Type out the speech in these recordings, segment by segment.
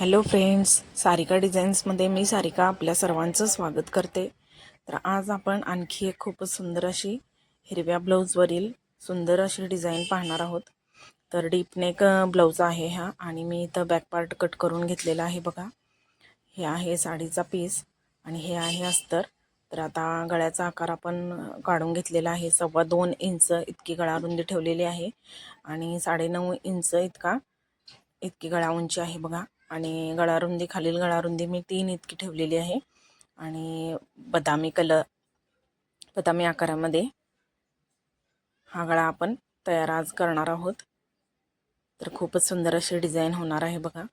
Hello friends Sarika डिझाईन्समध्ये मी सारिका आपल्या सर्वांचं स्वागत करते. तर आज आपण आणखी एक खूपच सुंदर अशी हिरव्या ब्लाऊजवरील सुंदर अशी डिझाईन पाहणार आहोत. तर डीपनेक ब्लाऊज आहे हा आणि मी इथं बॅक पार्ट कट करून घेतलेला आहे बघा. हे आहे साडीचा पीस आणि हे आहे अस्तर. तर आता गळ्याचा आकार आपण काढून घेतलेला आहे. सव्वा दोन इंच इतकी गळा रुंदी ठेवलेली आहे आणि साडेनऊ इंच इतका इतकी गळा उंची आहे बघा. आणि गळारुंदी खालील गळारुंदी मी तीन इतकी ठेवलेली आहे. आणि बदामी कलर बदामी आकारामध्ये हा गळा आपण तयार आज करणार आहोत. तर खूपच सुंदर अशी डिझाईन होणार आहे बघा.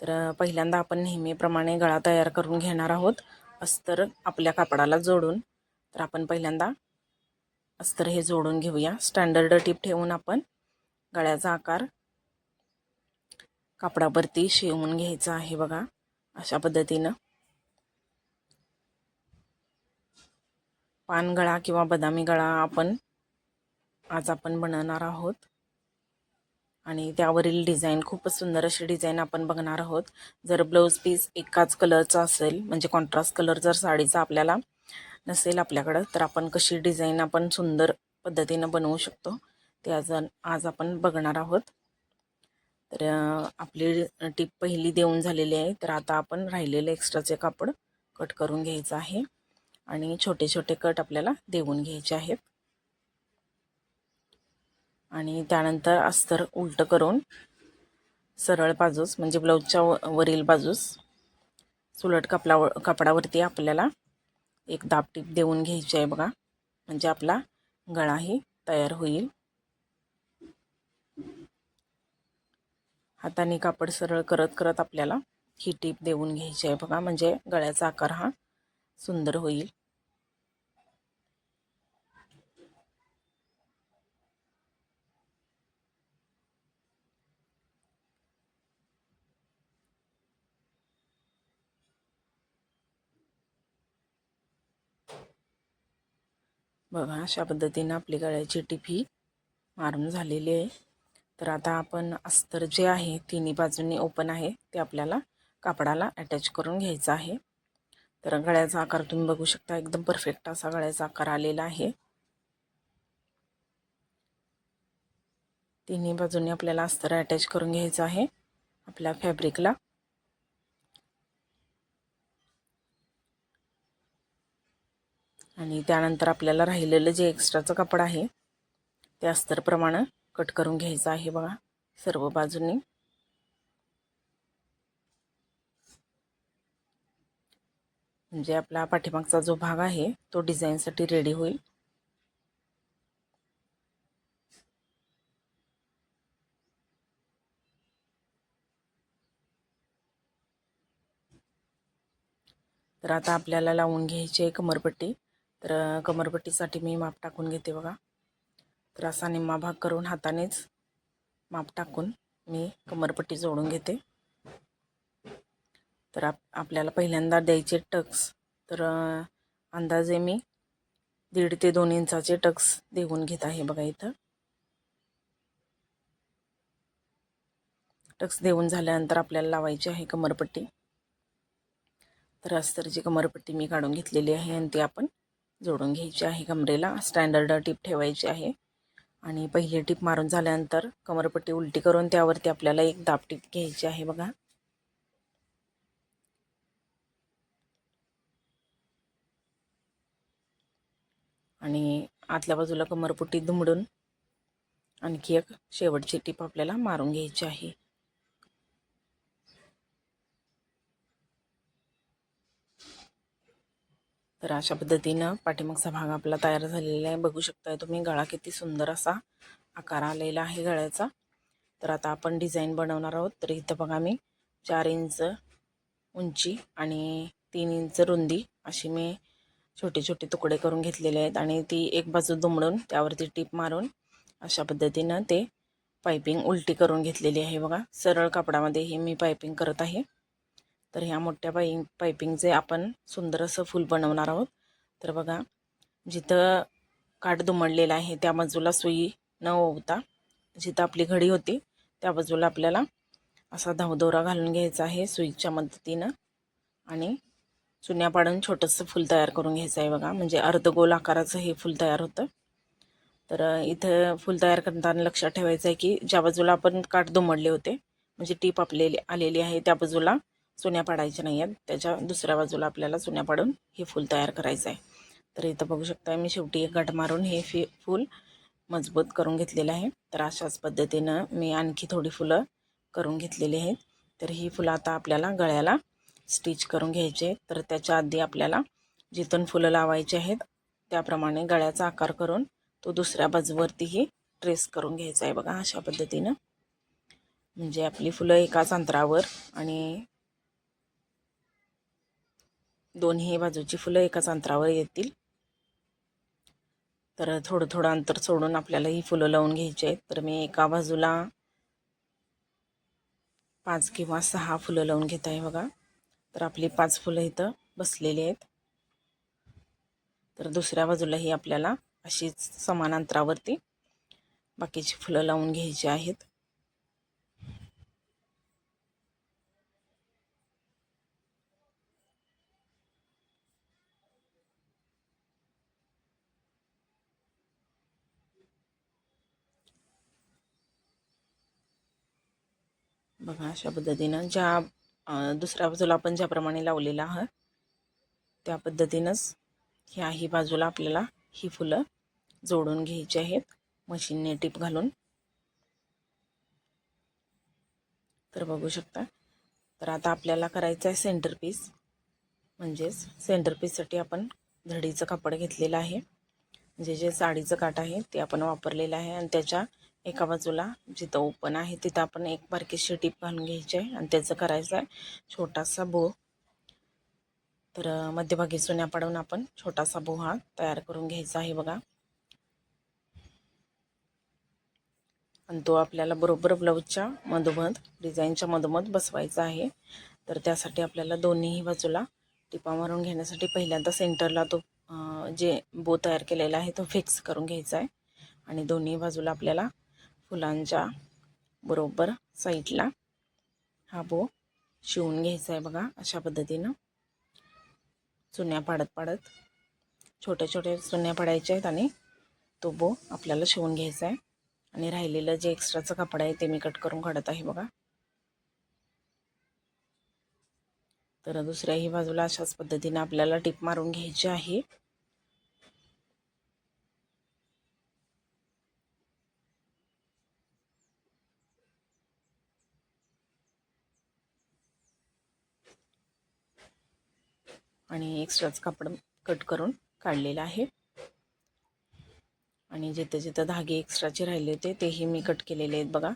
तर पहिल्यांदा आपण नेहमीप्रमाणे गळा तयार करून घेणार आहोत. अस्तर आपल्या कापडाला जोडून. तर आपण पहिल्यांदा अस्तर हे जोडून घेऊया. स्टँडर्ड टीप ठेवून आपण गळ्याचा आकार कापडावरती शिवून घ्यायचं आहे बघा अशा पद्धतीनं. पानगळा किंवा बदामी गळा आपण आज आपण बनवणार आहोत. आणि त्यावरील डिझाईन खूपच सुंदर अशी डिझाईन आपण बघणार आहोत. जर ब्लाऊज पीस एकाच कलरचा असेल म्हणजे कॉन्ट्रास्ट कलर जर साडीचा आपल्याला नसेल आपल्याकडं तर आपण कशी डिझाईन आपण सुंदर पद्धतीनं बनवू शकतो ते आज आज आपण बघणार आहोत. तर आपली टीप पहिली देऊन झालेली आहे. तर आता आपण राहिलेले एक्स्ट्राचे कापड कट करून घ्यायचं आहे आणि छोटे छोटे कट आपल्याला देऊन घ्यायचे आहेत. आणि त्यानंतर अस्तर उलटं करून सरळ बाजूस म्हणजे ब्लाऊजच्या वरील बाजूस सुलट कपडा कपडावरती आपल्याला एक दाब टीप देऊन घ्यायची आहे बघा. म्हणजे आपला गळाही तयार होईल. हाताने कापड सरळ करत करत आपल्याला ही टीप देऊन घ्यायची आहे. बघा म्हणजे गळ्याचा आकार हा सुंदर होईल. बघा अशा पद्धतीनं आपली गळ्याची टीप ही मारून झालेली आहे. तर आता आपण अस्तर जे आहे तिन्ही बाजूंनी ओपन आहे. ते आपल्याला कापडाला अटॅच करून घ्यायचं आहे. तर गळ्याचा आकार तुम्ही बघू शकता एकदम परफेक्ट असा गळ्याचा आकार आलेला आहे. तिन्ही बाजूंनी आपल्याला अस्तर अटॅच करून घ्यायचं आहे आपल्या फॅब्रिकला आणि त्यानंतर आपल्याला राहिलेलं जे एक्स्ट्राचं कापड आहे ते अस्तरप्रमाणे कट करून घ्यायचं आहे बघा सर्व बाजूंनी. म्हणजे आपला पाठीमागचा जो भाग आहे तो डिझाईनसाठी रेडी होईल. तर आता आपल्याला लावून घ्यायची आहे कमरपट्टी. तर कमरपट्टीसाठी मी माप टाकून घेते बघा. तर असा निम्मा भाग करून हातानेच माप टाकून मी कमरपट्टी जोडून घेते. तर आप आपल्याला पहिल्यांदा द्यायचे टक्स तर अंदाजे मी दीड ते दोन इंचाचे टक्स देऊन घेत आहे बघा इथं. टक्स देऊन झाल्यानंतर आपल्याला लावायची आहे कमरपट्टी. तर अस्तरची कमरपट्टी मी काढून घेतलेली आहे आणि ती आपण जोडून घ्यायची आहे कमरेला. स्टँडर्ड टीप ठेवायची आहे. आणि पहिली टीप मारून झाल्यानंतर कमरपट्टी उलटी करून त्यावरती आपल्याला एक दाब टीप घ्यायची आहे बघा. आणि आतल्या बाजूला कमरपट्टी दुमडून आणखी एक शेवटची टीप आपल्याला मारून घ्यायची आहे. तर अशा पद्धतीनं पाठीमागचा भाग आपला तयार झालेला आहे. बघू शकताय तुम्ही गळा किती सुंदर असा आकार आलेला आहे गळ्याचा. तर आता आपण डिझाईन बनवणार आहोत. तर इथं बघा मी चार इंच उंची आणि तीन इंच रुंदी अशी मी छोटे छोटे तुकडे करून घेतलेले आहेत आणि ती एक बाजू दुमडून त्यावरती टीप मारून अशा पद्धतीनं ते पायपिंग उलटी करून घेतलेली आहे. बघा सरळ कापडामध्ये ही मी पायपिंग करत आहे. तर ह्या मोठ्या पाई पायपिंगचे आपण सुंदर असं फूल बनवणार आहोत तर बघा जिथं काठ दुमडलेलं आहे त्या बाजूला सुई न ओवता जिथं आपली घडी होती त्या बाजूला आपल्याला असा धावदोरा घालून घ्यायचा आहे सुईच्या मदतीनं. आणि चुन्या पाडून छोटंसं फूल तयार करून घ्यायचं आहे बघा म्हणजे अर्धगोल आकाराचं हे फूल तयार होतं. तर इथं फूल तयार करताना लक्षात ठेवायचं आहे की ज्या बाजूला आपण काठ दुमडले होते म्हणजे टीप आपलेली आलेली आहे त्या बाजूला चुन्या पाडायच्या नाही आहेत त्याच्या दुसऱ्या बाजूला आपल्याला चुन्या पाडून हे फूल तयार करायचं आहे. तर इथं बघू शकता मी शेवटी एक गाठ मारून हे फी फूल मजबूत करून घेतलेलं आहे. तर अशाच पद्धतीनं मी आणखी थोडी फुलं करून घेतलेली आहेत. तर ही फुलं आता आपल्याला गळ्याला स्टिच करून घ्यायचे तर त्याच्या आधी आपल्याला जिथून फुलं लावायची आहेत त्याप्रमाणे गळ्याचा आकार करून तो दुसऱ्या बाजूवरतीही ट्रेस करून घ्यायचा आहे. बघा अशा पद्धतीनं. म्हणजे आपली फुलं एकाच अंतरावर आणि दोन्ही बाजूची फुलं एकाच अंतरावर येतील. तर थोडं थोडं अंतर सोडून आपल्याला ही फुलं लावून घ्यायची आहेत. तर मी एका बाजूला पाच किंवा सहा फुलं लावून घेत आहे बघा. तर आपली पाच फुलं इथं बसलेली आहेत. तर दुसऱ्या बाजूलाही आपल्याला अशीच समान अंतरावरती बाकीची फुलं लावून घ्यायची आहेत. बघा अशा पद्धतीनं ज्या दुसऱ्या बाजूला आपण ज्याप्रमाणे लावलेलं आहात त्या पद्धतीनंच ह्याही बाजूला आपल्याला ही फुलं जोडून घ्यायची आहेत. मशीनने टीप घालून. तर बघू शकता. तर आता आपल्याला करायचं आहे सेंटर पीस म्हणजेच सेंटर पीससाठी आपण झडीचं कापड घेतलेलं आहे. म्हणजे जे साडीचं काठ आहे ते आपण वापरलेलं आहे. आणि त्याच्या एका बाजूला जिथं ओपन आहे तिथं आपण एक बारकीशी टीप घालून घ्यायची आहे आणि त्याचं करायचं आहे छोटासा बो तर मध्यभागी सुन्या पाडून आपण छोटासा बो हा तयार करून घ्यायचा आहे बघा. आणि तो आपल्याला बरोबर ब्लाऊजच्या मधोमध डिझाईनच्या मधोमध बसवायचा आहे. तर त्यासाठी आपल्याला दोन्हीही बाजूला टिपा मारून घेण्यासाठी पहिल्यांदा सेंटरला तो जे बो तयार केलेला आहे तो फिक्स करून घ्यायचा आहे. आणि दोन्ही बाजूला आपल्याला फुलांच्या बरोबर साईडला हा बो शिवून घ्यायचा आहे बघा अशा पद्धतीनं. चुन्या पाडत पाडत छोट्या छोट्या चुन्या पाडायच्या आहेत आणि तो बो आपल्याला शिवून घ्यायचा आहे. आणि राहिलेलं जे एक्स्ट्राचं कपड आहे ते मी कट करून काढत आहे बघा. तर दुसऱ्याही बाजूला अशाच पद्धतीने आपल्याला टिप मारून घ्यायची आहे. आणि एक्स्ट्राच कापड कट करून काढलेलं आहे. आणि जिथं जिथं धागे एक्स्ट्राचे राहिले होते तेही मी कट केलेले आहेत बघा.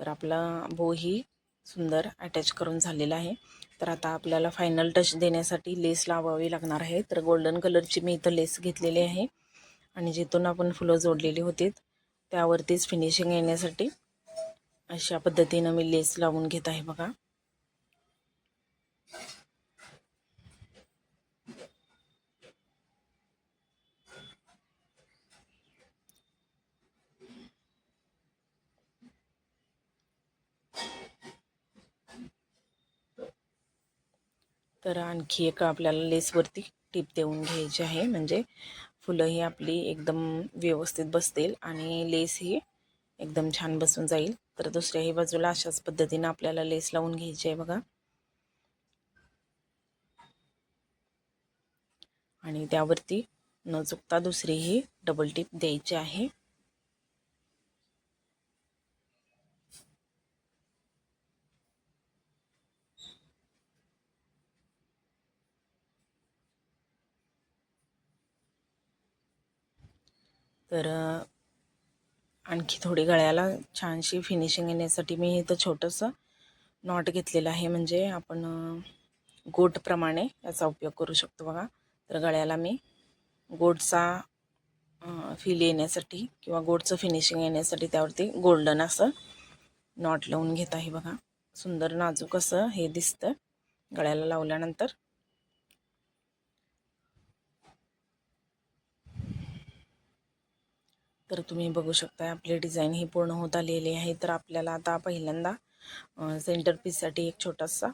तर आपला बोही सुंदर अटॅच करून झालेला आहे. तर आता आपल्याला फायनल टच देण्यासाठी लेस लावावी लागणार आहे. तर गोल्डन कलरची मी इथं लेस घेतलेली आहे. आणि जिथून आपण फुलं जोडलेली होती त्यावरतीच फिनिशिंग येण्यासाठी अशा पद्धतीनं मी लेस लावून घेत आहे बघा. तर आणखी एक आपल्याला लेसवरती टीप देऊन घ्यायची आहे. म्हणजे फुलं ही आपली एकदम व्यवस्थित बसतील आणि लेस ही एकदम छान बसून जाईल. तर दुसऱ्याही बाजूला अशाच पद्धतीनं आपल्याला लेस लावून घ्यायची आहे बघा. आणि त्यावरती न चुकता दुसरीही डबल टीप द्यायची आहे. तर आणखी थोडी गळ्याला छानशी फिनिशिंग येण्यासाठी मी इथं छोटंसं नॉट घेतलेलं आहे. म्हणजे आपण गोटप्रमाणे याचा उपयोग करू शकतो बघा. तर गळ्याला मी गोटचा फील येण्यासाठी किंवा गोडचं फिनिशिंग येण्यासाठी त्यावरती गोल्डन असं नॉट लावून घेत आहे बघा. सुंदर नाजूक असं हे दिसतं गळ्याला लावल्यानंतर. तर तुम्ही बघू शकता आपली डिझाईन ही पूर्ण होत आलेली आहे. तर आपल्याला आता पहिल्यांदा सेंटर पीससाठी एक छोटासा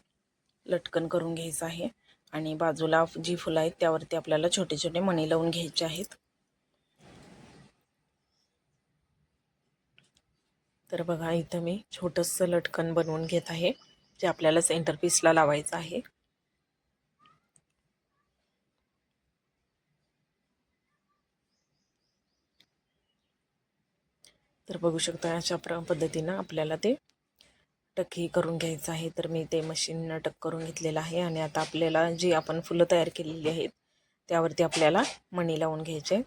लटकन करून घ्यायचा आहे. आणि बाजूला जी फुलं आहेत त्यावरती आपल्याला छोटे छोटे मणी लावून घ्यायचे आहेत. तर बघा इथं मी छोटंसं लटकन बनवून घेत आहे जे आपल्याला सेंटर पीसला लावायचं आहे. तर बघू शकता अशा प्र पद्धतीनं आपल्याला ते टक्की करून घ्यायचं आहे. तर मी ते मशीननं टक करून घेतलेलं आहे आणि आता आपल्याला जी आपण फुलं तयार केलेली आहेत त्यावरती आपल्याला मणी लावून घ्यायचे.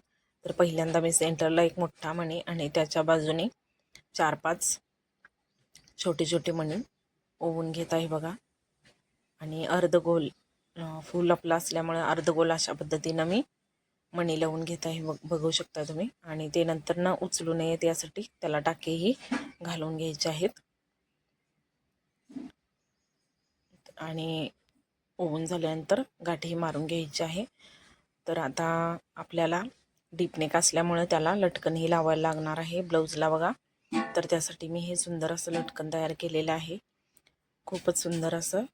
तर पहिल्यांदा मी सेंटरला एक मोठा मणी आणि त्याच्या बाजूने चार पाच छोटे छोटे मणी ओवून घेत आहे बघा. आणि अर्धगोल फूल आपलं असल्यामुळे अर्धगोल अशा पद्धतीनं मी मणी लावून घेत आहे बघ बघू शकता तुम्ही. आणि ते नंतर न उचलू नयेत यासाठी त्याला टाकेही घालून घ्यायचे आहेत. आणि ओवून झाल्यानंतर गाठी मारून घ्यायची आहे. तर आता आपल्याला डीपनेक असल्यामुळे त्याला लटकनही लावायला लागणार आहे. ब्लाऊजला बघा. तर त्यासाठी मी हे सुंदर असं लटकन तयार केलेलं आहे. खूपच सुंदर असं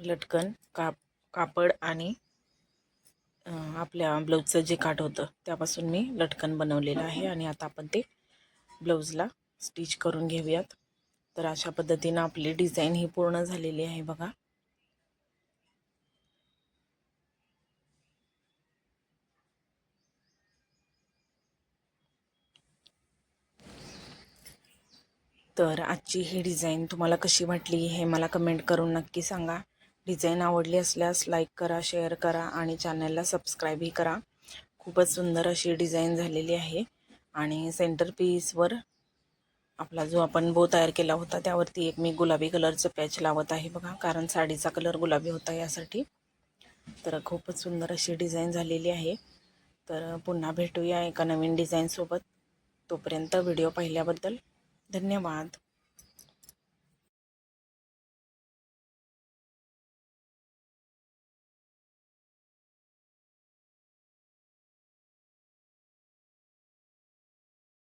लटकन काप कापड आणि आपल्या ब्लाऊजचं जे काठ होतं त्यापासून मी लटकन बनवलेलं आहे आणि आता आपण ते ब्लाऊजला स्टिच करून घेऊयात. तर अशा पद्धतीनं आपली डिझाईन ही पूर्ण झालेली आहे बघा. तर आजची ही डिझाईन तुम्हाला कशी वाटली हे मला कमेंट करून नक्की सांगा. डिझाईन आवडली असल्यास लाईक करा शेअर करा आणि चॅनलला सबस्क्राईबही करा. खूपच सुंदर अशी डिझाईन झालेली आहे आणि सेंटर पीसवर आपला जो आपण बो तयार केला होता त्यावरती एक मी गुलाबी कलरचं पॅच लावत आहे बघा. कारण साडीचा कलर गुलाबी होता यासाठी. तर खूपच सुंदर अशी डिझाईन झालेली आहे. तर पुन्हा भेटूया एका नवीन डिझाईनसोबत तोपर्यंत व्हिडिओ पाहिल्याबद्दल धन्यवाद.